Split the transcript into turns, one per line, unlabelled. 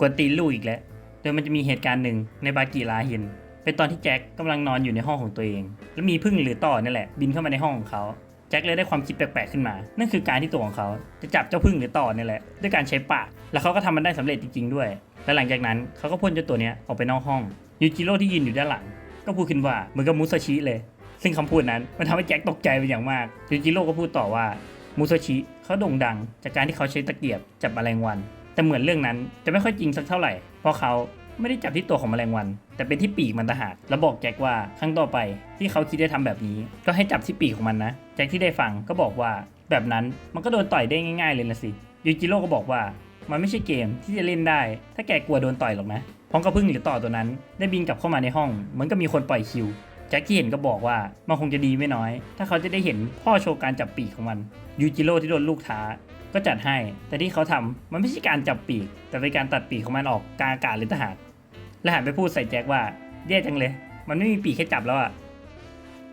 กวนตีนลูกอีกแล้ว โดยมันจะมีเหตุการณ์หนึ่งในบากิลาห็นเป็นตอนที่แจ็คกำลังนอนอยู่ในห้องของตัวเอง แล้วมีพึ่งหรือต่อนี่แหละ บินเข้ามาในห้องของเขาแจ็คเลยได้ความคิดแปลกๆขึ้นมา นั่นคือการที่ตัวของเขาจะจับเจ้าพึ่งหรือต่อนี่แหละ ด้วยการใช้ปาก แล้วเขาก็ทำมันได้สำเร็จจริงๆด้วย และหลังจากนั้นเขาก็พ่นเจ้าตัวเนี้ยออกไปนอกห้อง ยูจิโร่ที่ยืนอยู่ด้านหลัง ก็พูดขึ้นว่าเหมือนกับมุซาชิเลย ซึ่งคำพูดนั้นมันทำให้แจ็คตกใจเป็นอย่างมาก ยูจิโร่ก็พูดต่อว่ามุซาชิเขาโด่งดัง จากการที่เขาใช้ตะเกียบจับแมลงวัน แต่เหมือนเรื่องนั้นจะไม่ค่อยจริงสักเท่าไหร่ เพราะเขาไม่ได้จับที่ตัวของแมลงวัน แต่เป็นที่ปีกมันต่าหากแล้วบอกแจ็คว่าครั้งต่อไปที่เขาคิดจะทำแบบนี้ ก็ให้จับที่ปีกของมันนะ แจ็คที่ได้ฟังก็บอกว่า แบบนั้นมันก็โดนต่อยได้ง่าย ๆเลยละสิยูจิโร่ก็บอกว่ามันไม่ใช่เกมที่จะเล่นได้ ถ้าแกกลัวโดนต่อยหรอกนะพร้อมกับพึ่งหรือต่อตัวนั้น ได้บินกลับเข้ามาในห้องเหมือนกับมีคนปล่อยคิวแจ็คที่เห็นก็บอกว่ามันคงจะดีไม่น้อย ถ้าเขาจะได้เห็นพ่อโชว์การจับปีกของมันยูจิโร่ที่โดนลูกท้า ก็จัดให้ แต่ที่เขาทำมันไม่ใช่การจับปีก แต่เป็นการตัดปีกของมันออกกลางอากาศหรือทหารและหันไปพูดใส่แจ็คว่าแย่จังเลย มันไม่มีปีกให้จับแล้วอะ